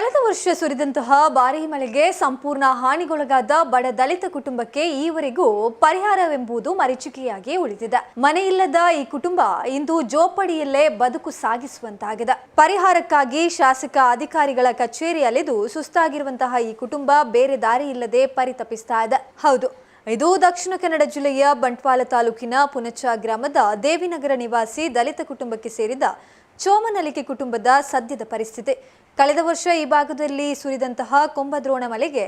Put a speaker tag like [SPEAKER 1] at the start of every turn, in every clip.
[SPEAKER 1] ಕಳೆದ ವರ್ಷ ಸುರಿದಂತಹ ಭಾರೀ ಮಳೆಗೆ ಸಂಪೂರ್ಣ ಹಾನಿಗೊಳಗಾದ ಬಡ ದಲಿತ ಕುಟುಂಬಕ್ಕೆ ಈವರೆಗೂ ಪರಿಹಾರವೆಂಬುದು ಮರೀಚಿಕೆಯಾಗಿ ಉಳಿದಿದೆ. ಮನೆಯಿಲ್ಲದ ಈ ಕುಟುಂಬ ಇಂದು ಜೋಪಡಿಯಲ್ಲೇ ಬದುಕು ಸಾಗಿಸುವಂತಾಗಿದೆ. ಪರಿಹಾರಕ್ಕಾಗಿ ಶಾಸಕ ಅಧಿಕಾರಿಗಳ ಕಚೇರಿ ಅಲೆದು ಸುಸ್ತಾಗಿರುವಂತಹ ಈ ಕುಟುಂಬ ಬೇರೆ ದಾರಿ ಇಲ್ಲದೆ ಪರಿತಪಿಸ್ತಾ ಇದೆ. ಹೌದು, ಇದು ದಕ್ಷಿಣ ಕನ್ನಡ ಜಿಲ್ಲೆಯ ಬಂಟ್ವಾಳ ತಾಲೂಕಿನ ಪುನಚ ಗ್ರಾಮದ ದೇವಿನಗರ ನಿವಾಸಿ ದಲಿತ ಕುಟುಂಬಕ್ಕೆ ಸೇರಿದ ಚೋಮನಲಿಕೆ ಕುಟುಂಬದ ಸದ್ಯದ ಪರಿಸ್ಥಿತಿ. ಕಳೆದ ವರ್ಷ ಈ ಭಾಗದಲ್ಲಿ ಸುರಿದಂತಹ ಕುಂಭದ್ರೋಣ ಮಳೆಗೆ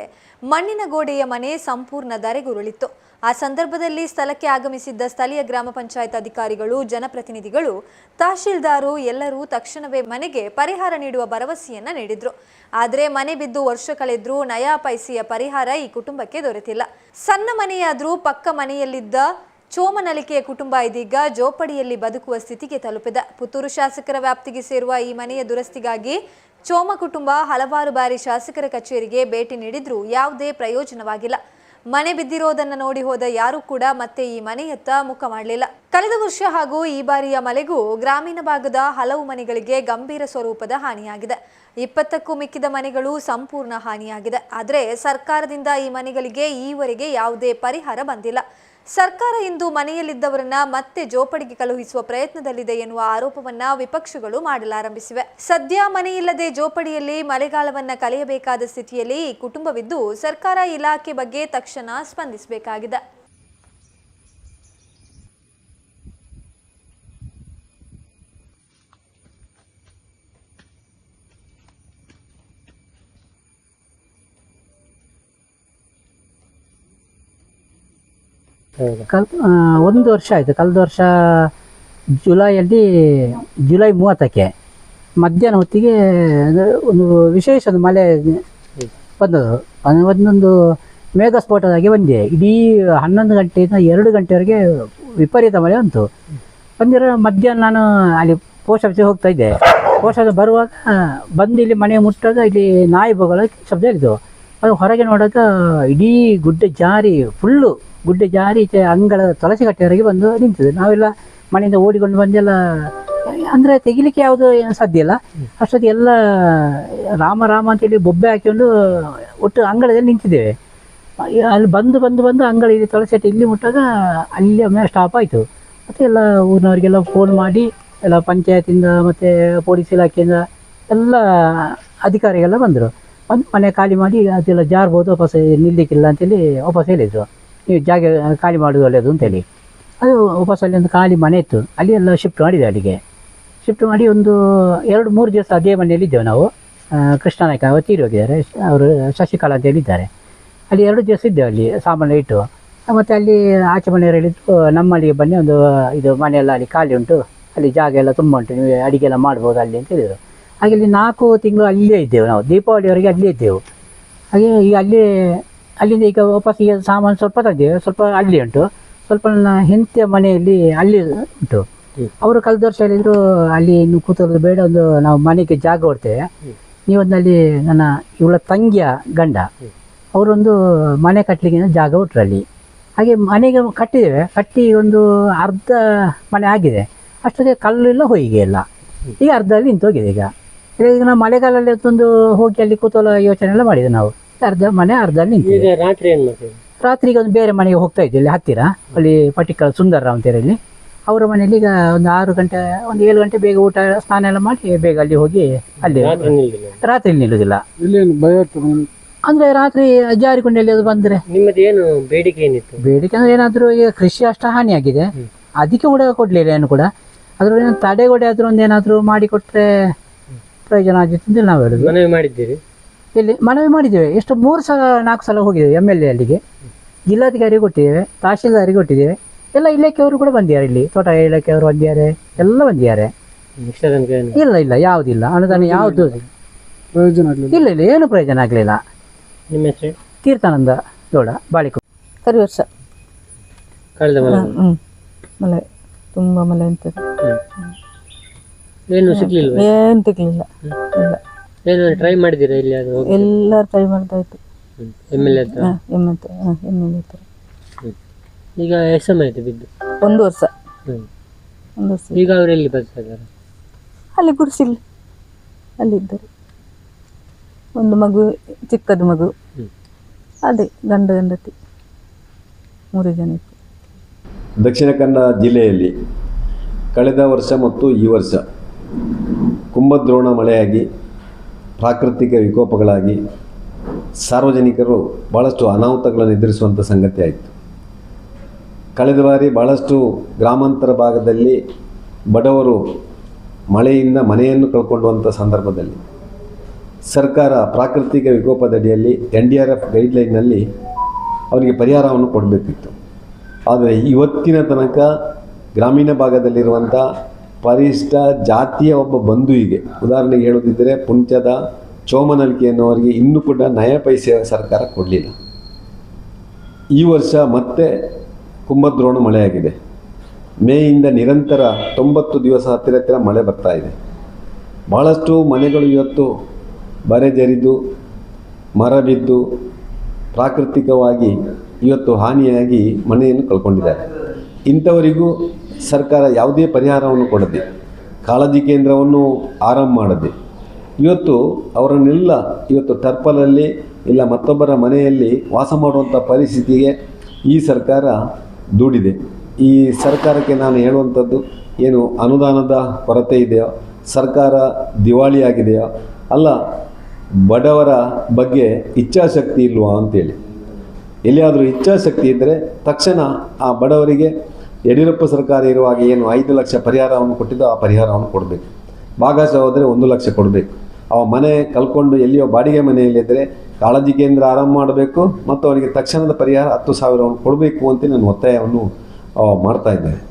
[SPEAKER 1] ಮಣ್ಣಿನ ಗೋಡೆಯ ಮನೆ ಸಂಪೂರ್ಣ ಧರೆಗುರುಳಿತ್ತು. ಆ ಸಂದರ್ಭದಲ್ಲಿ ಸ್ಥಳಕ್ಕೆ ಆಗಮಿಸಿದ್ದ ಸ್ಥಳೀಯ ಗ್ರಾಮ ಪಂಚಾಯತ್ ಅಧಿಕಾರಿಗಳು, ಜನಪ್ರತಿನಿಧಿಗಳು, ತಹಶೀಲ್ದಾರು ಎಲ್ಲರೂ ತಕ್ಷಣವೇ ಮನೆಗೆ ಪರಿಹಾರ ನೀಡುವ ಭರವಸೆಯನ್ನ ನೀಡಿದ್ರು. ಆದರೆ ಮನೆ ಬಿದ್ದು ವರ್ಷ ಕಳೆದ್ರೂ ನಯಾ ಪೈಸೆಯ ಪರಿಹಾರ ಈ ಕುಟುಂಬಕ್ಕೆ ದೊರೆತಿಲ್ಲ. ಸಣ್ಣ ಮನೆಯಾದ್ರೂ ಪಕ್ಕ ಮನೆಯಲ್ಲಿದ್ದ ಚೋಮನಲಿಕೆಯ ಕುಟುಂಬ ಇದೀಗ ಜೋಪಡಿಯಲ್ಲಿ ಬದುಕುವ ಸ್ಥಿತಿಗೆ ತಲುಪಿದ. ಪುತ್ತೂರು ಶಾಸಕರ ವ್ಯಾಪ್ತಿಗೆ ಸೇರುವ ಈ ಮನೆಯ ದುರಸ್ತಿಗಾಗಿ ಚೋಮ ಕುಟುಂಬ ಹಲವಾರು ಬಾರಿ ಶಾಸಕರ ಕಚೇರಿಗೆ ಭೇಟಿ ನೀಡಿದ್ರೂ ಯಾವುದೇ ಪ್ರಯೋಜನವಾಗಿಲ್ಲ. ಮನೆ ಬಿದ್ದಿರೋದನ್ನು ನೋಡಿ ಹೋದ ಯಾರೂ ಕೂಡ ಮತ್ತೆ ಈ ಮನೆಯತ್ತ ಮುಖ ಮಾಡಲಿಲ್ಲ. ಕಳೆದ ವರ್ಷ ಹಾಗೂ ಈ ಬಾರಿಯ ಮಳೆಗೂ ಗ್ರಾಮೀಣ ಭಾಗದ ಹಲವು ಮನೆಗಳಿಗೆ ಗಂಭೀರ ಸ್ವರೂಪದ ಹಾನಿಯಾಗಿದೆ. ಇಪ್ಪತ್ತಕ್ಕೂ ಮಿಕ್ಕಿದ ಮನೆಗಳು ಸಂಪೂರ್ಣ ಹಾನಿಯಾಗಿದೆ. ಆದರೆ ಸರ್ಕಾರದಿಂದ ಈ ಮನೆಗಳಿಗೆ ಈವರೆಗೆ ಯಾವುದೇ ಪರಿಹಾರ ಬಂದಿಲ್ಲ. ಸರ್ಕಾರ ಇಂದು ಮನೆಯಲ್ಲಿದ್ದವರನ್ನ ಮತ್ತೆ ಜೋಪಡಿಗೆ ಕಳುಹಿಸುವ ಪ್ರಯತ್ನದಲ್ಲಿದೆ ಎನ್ನುವ ಆರೋಪವನ್ನ ವಿಪಕ್ಷಗಳು ಮಾಡಲಾರಂಭಿಸಿವೆ. ಸದ್ಯ ಮನೆಯಿಲ್ಲದೆ ಜೋಪಡಿಯಲ್ಲಿ ಮಳೆಗಾಲವನ್ನ ಕಳೆಯಬೇಕಾದ ಸ್ಥಿತಿಯಲ್ಲಿ ಈ ಕುಟುಂಬವಿದ್ದು ಸರ್ಕಾರ ಇಲಾಖೆ ಬಗ್ಗೆ ತಕ್ಷಣ ಸ್ಪಂದಿಸಬೇಕಾಗಿದೆ.
[SPEAKER 2] ಕಲ್ ಒಂದು ವರ್ಷ ಆಯಿತು. ಕಳೆದ ವರ್ಷ ಜುಲೈಯಲ್ಲಿ, ಜುಲೈ ಮೂವತ್ತಕ್ಕೆ ಮಧ್ಯಾಹ್ನ ಹೊತ್ತಿಗೆ ಒಂದು ವಿಶೇಷ ಒಂದು ಮಳೆ ಬಂದದ್ದು. ಒಂದೊಂದು ಮೇಘ ಸ್ಫೋಟದಾಗೆ ಬಂದಿದೆ. ಇಡೀ ಹನ್ನೊಂದು ಗಂಟೆಯಿಂದ ಎರಡು ಗಂಟೆವರೆಗೆ ವಿಪರೀತ ಮಳೆ ಉಂಟು. ಬಂದಿರೋ ಮಧ್ಯಾಹ್ನ ನಾನು ಅಲ್ಲಿ ಪೋಸ್ಟ್ ಆಫೀಸಿಗೆ ಹೋಗ್ತಾ ಇದ್ದೆ. ಪೋಸ್ಟ್ ಆಫೀಸ್ ಬರುವಾಗ ಬಂದು ಇಲ್ಲಿ ಮನೆ ಮುಟ್ಟಾಗ ಇಲ್ಲಿ ನಾಯಿ ಬಗಳ ಶಬ್ದ ಹೇಳಿದ್ದು. ಅದು ಹೊರಗೆ ನೋಡಾಗ ಇಡೀ ಗುಡ್ಡೆ ಜಾರಿ ಫುಲ್ಲು ಗುಡ್ಡೆ ಜಾರಿ ಈಚೆ ಅಂಗಳ ತುಳಸಿ ಕಟ್ಟೆವರೆಗೆ ಬಂದು ನಿಂತಿದೆ. ನಾವೆಲ್ಲ ಮನೆಯಿಂದ ಓಡಿಕೊಂಡು ಬಂದೆಲ್ಲ, ಅಂದರೆ ತೆಗಿಲಿಕ್ಕೆ ಯಾವುದು ಏನು ಸಾಧ್ಯ ಇಲ್ಲ. ಅಷ್ಟೊತ್ತಿಗೆ ಎಲ್ಲ ರಾಮ ರಾಮ ಅಂತೇಳಿ ಬೊಬ್ಬೆ ಹಾಕಿಕೊಂಡು ಒಟ್ಟು ಅಂಗಳದಲ್ಲಿ ನಿಂತಿದ್ದೇವೆ. ಅಲ್ಲಿ ಬಂದು ಬಂದು ಬಂದು ಅಂಗಳ ಇಲ್ಲಿ ಕಟ್ಟೆ ಇಲ್ಲಿ ಮುಟ್ಟಾಗ ಅಲ್ಲಿ ಒಮ್ಮೆ ಸ್ಟಾಪ್ ಆಯಿತು. ಮತ್ತು ಎಲ್ಲ ಊರಿನವರಿಗೆಲ್ಲ ಫೋನ್ ಮಾಡಿ, ಎಲ್ಲ ಪಂಚಾಯತಿಂದ ಮತ್ತು ಪೊಲೀಸ್ ಇಲಾಖೆಯಿಂದ ಎಲ್ಲ ಅಧಿಕಾರಿಗೆಲ್ಲ ಬಂದರು. ಬಂದು ಮನೆ ಖಾಲಿ ಮಾಡಿ ಅದೆಲ್ಲ ಜಾರ್ಬೋದು, ವಾಪಸ್ ನಿಲ್ಲಕ್ಕಿಲ್ಲ ಅಂತೇಳಿ ವಾಪಸ್ ಹೇಳಿದರು. ನೀವು ಜಾಗ ಖಾಲಿ ಮಾಡೋದು ಒಳ್ಳೆಯದು ಅಂತೇಳಿ. ಅದು ವಾಪಸ್ ಅಲ್ಲಿ ಒಂದು ಖಾಲಿ ಮನೆ ಇತ್ತು. ಅಲ್ಲಿ ಎಲ್ಲ ಶಿಫ್ಟ್ ಮಾಡಿದೆ ಅಲ್ಲಿಗೆ. ಶಿಫ್ಟ್ ಮಾಡಿ ಒಂದು ಎರಡು, ಮೂರು ದಿವಸ ಅದೇ ಮನೆಯಲ್ಲಿ ಇದ್ದೇವೆ ನಾವು. ಕೃಷ್ಣನಾಯ್ಕ ಕೃಷ್ಣ ನಾಯ್ಕ ಅವರು ತೀರಿ ಹೋಗಿದ್ದಾರೆ. ಅವರು ಶಶಿಕಲಾ ಅಂತ ಹೇಳಿದ್ದಾರೆ. ಅಲ್ಲಿ ಎರಡು ದಿವಸ ಇದ್ದೇವೆ ಅಲ್ಲಿ ಸಾಮಾನು ಇಟ್ಟು. ಮತ್ತು ಅಲ್ಲಿ ಆಚೆ ಮನೆಯವರು ನಮ್ಮಲ್ಲಿಗೆ ಬನ್ನಿ, ಒಂದು ಇದು ಮನೆಯೆಲ್ಲ ಅಲ್ಲಿ ಖಾಲಿ ಉಂಟು. ಅಲ್ಲಿ ಜಾಗ ಎಲ್ಲ ತುಂಬ ಉಂಟು. ನೀವು ಅಡಿಗೆ ಎಲ್ಲ ಮಾಡ್ಬೋದು ಅಲ್ಲಿ ಅಂತ ಹೇಳಿದರು. ಹಾಗೆ ಇಲ್ಲಿ ನಾಲ್ಕು ತಿಂಗಳು ಅಲ್ಲೇ ಇದ್ದೆವು ನಾವು. ದೀಪಾವಳಿವರೆಗೆ ಅಲ್ಲೇ ಇದ್ದೆವು. ಹಾಗೆ ಈಗ ಅಲ್ಲಿ ಅಲ್ಲಿಂದ ಈಗ ವಾಪಸ್ ಈಗ ಸಾಮಾನು ಸ್ವಲ್ಪ ತಂದೇವೆ ಸ್ವಲ್ಪ ಅಲ್ಲಿ ಉಂಟು. ಸ್ವಲ್ಪ ನನ್ನ ಹೆಂಡತಿಯ ಮನೆಯಲ್ಲಿ ಅಲ್ಲಿ ಉಂಟು. ಅವರು ಕಳೆದ ವರ್ಷ ಹೇಳಿದ್ರು ಅಲ್ಲಿ ಇನ್ನು ಕೂತೋದು ಬೇಡ ಒಂದು ನಾವು ಮನೆಗೆ ಜಾಗ ಕೊಡ್ತೇವೆ. ನೀವೊಂದಲ್ಲಿ ನನ್ನ ಇವಳ ತಂಗಿಯ ಗಂಡ. ಅವರೊಂದು ಮನೆ ಕಟ್ಟಲಿಕ್ಕೆ ಜಾಗ ಉಟ್ರು ಅಲ್ಲಿ. ಹಾಗೆ ಮನೆಗೆ ಕಟ್ಟಿದ್ದೇವೆ. ಕಟ್ಟಿ ಒಂದು ಅರ್ಧ ಮನೆ ಆಗಿದೆ. ಅಷ್ಟೊತ್ತಿಗೆ ಕಲ್ಲೆಲ್ಲ ಹೊಯ್ಗೆ ಇಲ್ಲ. ಈಗ ಅರ್ಧದಲ್ಲಿ ನಿಂತೋಗಿದೆ ಈಗ. ಈಗ ನಾವು ಮಳೆಗಾಲದಲ್ಲಿ ಒಂದು ಹೋಗಿ ಅಲ್ಲಿ ಕೂತಲ ಯೋಚನೆ ಎಲ್ಲ ಮಾಡಿದೆ ನಾವು. ಅರ್ಧ ಮನೆ ನಿಂತಿದೆ.
[SPEAKER 3] ಈಗ ರಾತ್ರಿ ಏನ್ ಮಾಡ್ತೀವಿ
[SPEAKER 2] ರಾತ್ರಿಗೆ ಒಂದು ಬೇರೆ ಮನೆಗೆ ಹೋಗ್ತಾ ಇದ್ದೆ ಇಲ್ಲಿ ಹತ್ತಿರ. ಅಲ್ಲಿ ಪರ್ಟಿಕ್ಯುಲರ್ ಸುಂದರ ಅಂತ ಹೇಳಿ ಅವರ ಮನೆಯಲ್ಲಿ ಈಗ ಒಂದು ಆರು ಗಂಟೆ ಒಂದು ಏಳು ಗಂಟೆ ಬೇಗ ಊಟ ಸ್ನಾನ ಎಲ್ಲ ಮಾಡಿ ಬೇಗ ಅಲ್ಲಿ ಹೋಗಿ ಅಲ್ಲಿ
[SPEAKER 3] ರಾತ್ರಿ ನಿಲ್ಲಿಲ್ಲ
[SPEAKER 2] ರಾತ್ರಿ ನಿಲ್ಲುವುದಿಲ್ಲ
[SPEAKER 4] ಇಲ್ಲೇನು ಭಯ ಆಗ್ತದೆ
[SPEAKER 2] ಅಂದ್ರೆ ರಾತ್ರಿ ಜಾರಿಕೊಂಡಲ್ಲಿ ಅದು ಬಂದ್ರೆ.
[SPEAKER 3] ನಿಮ್ಮದು ಏನು ಬೇಡಿಕೆ ಏನಿತ್ತು?
[SPEAKER 2] ಬೇಡಿಕೆ ಅಂದ್ರೆ ಏನಾದ್ರೂ ಈಗ ಕೃಷಿ ಅಷ್ಟು ಹಾನಿಯಾಗಿದೆ ಅದಕ್ಕೆ ಕೂಡ ಕೊಡ್ಲಿಲ್ಲ ಏನು ಕೂಡ. ಅದ್ರ ತಡೆಗೋಡೆ ಆದ್ರೂ ಒಂದೇನಾದ್ರೂ ಮಾಡಿ ಮಾಡಿಕೊಟ್ರೆ ಪ್ರಯೋಜನ ಆಗಿತ್ತು ಅಂತ ನಾವು ಹೇಳುದು.
[SPEAKER 3] ಮನವಿ ಮಾಡಿದ್ದೀರಿ?
[SPEAKER 2] ಇಲ್ಲಿ ಮನವಿ ಮಾಡಿದ್ದೇವೆ. ಎಷ್ಟು ಮೂರು ಸಲ ನಾಲ್ಕು ಸಲ ಹೋಗಿದ್ದೇವೆ ಎಂ ಎಲ್ ಎ ಅಲ್ಲಿಗೆ. ಜಿಲ್ಲಾಧಿಕಾರಿಗೆ ಕೊಟ್ಟಿದ್ದೇವೆ ತಹಶೀಲ್ದಾರಿಗೆ ಕೊಟ್ಟಿದ್ದೇವೆ. ಎಲ್ಲ ಇಲಾಖೆಯವರು ಕೂಡ ಬಂದಿದ್ದಾರೆ ಇಲ್ಲಿ. ತೋಟ ಇಲಾಖೆಯವರು ಬಂದಿದ್ದಾರೆ ಎಲ್ಲ ಬಂದಿದ್ದಾರೆ. ಇಲ್ಲ ಇಲ್ಲ ಯಾವುದಿಲ್ಲ. ಅನುದಾನ ಯಾವುದು?
[SPEAKER 4] ಪ್ರಯೋಜನ ಆಗಲಿಲ್ಲ.
[SPEAKER 2] ಇಲ್ಲ ಇಲ್ಲ ಏನು ಪ್ರಯೋಜನ ಆಗಲಿಲ್ಲ.
[SPEAKER 3] ನಿಮ್ಮ ಹೆಸರು?
[SPEAKER 2] ತೀರ್ಥಾನಂದ ಗೌಡ ಬಾಳಿಕ
[SPEAKER 5] ಕರಿ ವರ್ಷ.
[SPEAKER 3] ಕಳೆದ ಮಳೆ
[SPEAKER 5] ತುಂಬಾ ಮಳೆ ಅಂತ
[SPEAKER 3] ಏನು ಸಿಗ್ಲಿಲ್ಲ
[SPEAKER 5] ಏನು ತೆಗಲಿಲ್ಲ ಇಲ್ಲ.
[SPEAKER 3] ಏನು ಟ್ರೈ ಮಾಡಿದ್ದೀರಾ ಇಲ್ಲಿ ಅದು
[SPEAKER 5] ಎಲ್ಲ ಟ್ರೈ ಮಾಡ್ದಾಯ್ತು
[SPEAKER 3] ಎಂ ಎಲ್ ಎ ಹತ್ರ?
[SPEAKER 5] ಹಾಂ ಎಂ ಎಲ್ ಎ ಹತ್ರ
[SPEAKER 3] ಈಗ ಎಷ್ಟು ಸಮಯ ಆಯ್ತು ಬಿದ್ದು?
[SPEAKER 5] ಒಂದು ವರ್ಷ.
[SPEAKER 3] ಹ್ಮ್.
[SPEAKER 5] ಒಂದು ವರ್ಷ.
[SPEAKER 3] ಈಗ ಅವ್ರು ಎಲ್ಲಿ ಬರ್ತಾ ಇದ್ದಾರೆ?
[SPEAKER 5] ಅಲ್ಲಿ ಗುಡಿಸಿಲ್ಲ ಅಲ್ಲಿದ್ದರು ಒಂದು ಮಗು ಚಿಕ್ಕದು ಮಗು.
[SPEAKER 3] ಹ್ಮ್.
[SPEAKER 5] ಅದೇ ಗಂಡ ಗಂಡತಿ. ಮೂರು ಜನ ಇತ್ತು
[SPEAKER 6] ದಕ್ಷಿಣ ಕನ್ನಡ ಜಿಲ್ಲೆಯಲ್ಲಿ ಕಳೆದ ವರ್ಷ ಮತ್ತು ಈ ವರ್ಷ ಕುಂಭದ್ರೋಣ ಮಳೆಯಾಗಿ ಪ್ರಾಕೃತಿಕ ವಿಕೋಪಗಳಾಗಿ ಸಾರ್ವಜನಿಕರು ಭಾಳಷ್ಟು ಅನಾಹುತಗಳನ್ನು ಎದುರಿಸುವಂಥ ಸಂಗತಿ ಆಯಿತು. ಕಳೆದ ಬಾರಿ ಭಾಳಷ್ಟು ಗ್ರಾಮಾಂತರ ಭಾಗದಲ್ಲಿ ಬಡವರು ಮಳೆಯಿಂದ ಮನೆಯನ್ನು ಕಳ್ಕೊಂಡುವಂಥ ಸಂದರ್ಭದಲ್ಲಿ ಸರ್ಕಾರ ಪ್ರಾಕೃತಿಕ ವಿಕೋಪದಡಿಯಲ್ಲಿ ಎನ್ ಡಿ ಆರ್ ಎಫ್ ಗೈಡ್ಲೈನ್ನಲ್ಲಿ ಅವರಿಗೆ ಪರಿಹಾರವನ್ನು ಕೊಡಬೇಕಿತ್ತು. ಆದರೆ ಇವತ್ತಿನ ತನಕ ಗ್ರಾಮೀಣ ಭಾಗದಲ್ಲಿರುವಂಥ ಪರಿಷ್ಠ ಜಾತಿಯ ಒಬ್ಬ ಬಂಧು ಇದೆ ಉದಾಹರಣೆಗೆ ಹೇಳೋದಿದ್ದರೆ ಪುಂಚದ ಚೋಮನಲ್ಕಿ ಅನ್ನೋರಿಗೆ ಇನ್ನೂ ಕೂಡ ನಯ ಪೈಸೆ ಸರ್ಕಾರ ಕೊಡಲಿಲ್ಲ. ಈ ವರ್ಷ ಮತ್ತೆ ಕುಂಭದ್ರೋಣ ಮಳೆಯಾಗಿದೆ. ಮೇಯಿಂದ ನಿರಂತರ ತೊಂಬತ್ತು ದಿವಸ ಹತ್ತಿರ ಹತ್ತಿರ ಮಳೆ ಬರ್ತಾ ಇದೆ. ಭಾಳಷ್ಟು ಮನೆಗಳು ಇವತ್ತು ಬರೆಜರಿದು ಮರ ಬಿದ್ದು, ಪ್ರಾಕೃತಿಕವಾಗಿ ಇವತ್ತು ಹಾನಿಯಾಗಿ ಮನೆಯನ್ನು ಕಳ್ಕೊಂಡಿದ್ದಾರೆ. ಇಂಥವರಿಗೂ ಸರ್ಕಾರ ಯಾವುದೇ ಪರಿಹಾರವನ್ನು ಕೊಡದೆ, ಕಾಳಜಿ ಕೇಂದ್ರವನ್ನು ಆರಂಭ ಮಾಡದೆ, ಇವತ್ತು ಅವರನ್ನೆಲ್ಲ ಇವತ್ತು ಟರ್ಪಲಲ್ಲಿ ಇಲ್ಲ ಮತ್ತೊಬ್ಬರ ಮನೆಯಲ್ಲಿ ವಾಸ ಮಾಡುವಂಥ ಪರಿಸ್ಥಿತಿಗೆ ಈ ಸರ್ಕಾರ ದೂಡಿದೆ. ಈ ಸರ್ಕಾರಕ್ಕೆ ನಾನು ಹೇಳುವಂಥದ್ದು ಏನು ಅನುದಾನದ ಕೊರತೆ ಇದೆಯೋ, ಸರ್ಕಾರ ದಿವಾಳಿಯಾಗಿದೆಯೋ ಅಲ್ಲ ಬಡವರ ಬಗ್ಗೆ ಇಚ್ಛಾಶಕ್ತಿ ಇಲ್ವಾ ಅಂತೇಳಿ. ಎಲ್ಲಿಯಾದರೂ ಇಚ್ಛಾಶಕ್ತಿ ಇದ್ದರೆ ತಕ್ಷಣ ಆ ಬಡವರಿಗೆ ಯಡಿಯೂರಪ್ಪ ಸರ್ಕಾರ ಇರುವಾಗ ಏನು ಐದು ಲಕ್ಷ ಪರಿಹಾರವನ್ನು ಕೊಟ್ಟಿದ್ದು ಆ ಪರಿಹಾರವನ್ನು ಕೊಡಬೇಕು. ಭಾಗಶಃ ಹೋದರೆ ಒಂದು ಲಕ್ಷ ಕೊಡಬೇಕು. ಅವ ಮನೆ ಕಲ್ಕೊಂಡು ಎಲ್ಲಿಯೋ ಬಾಡಿಗೆ ಮನೆಯಲ್ಲಿದ್ದರೆ ಕಾಳಜಿ ಕೇಂದ್ರ ಆರಂಭ ಮಾಡಬೇಕು ಮತ್ತು ಅವರಿಗೆ ತಕ್ಷಣದ ಪರಿಹಾರ ಹತ್ತು ಸಾವಿರವನ್ನು ಕೊಡಬೇಕು ಅಂತ ನಾನು ಒತ್ತಾಯವನ್ನು ಮಾಡ್ತಾ ಇದ್ದೇನೆ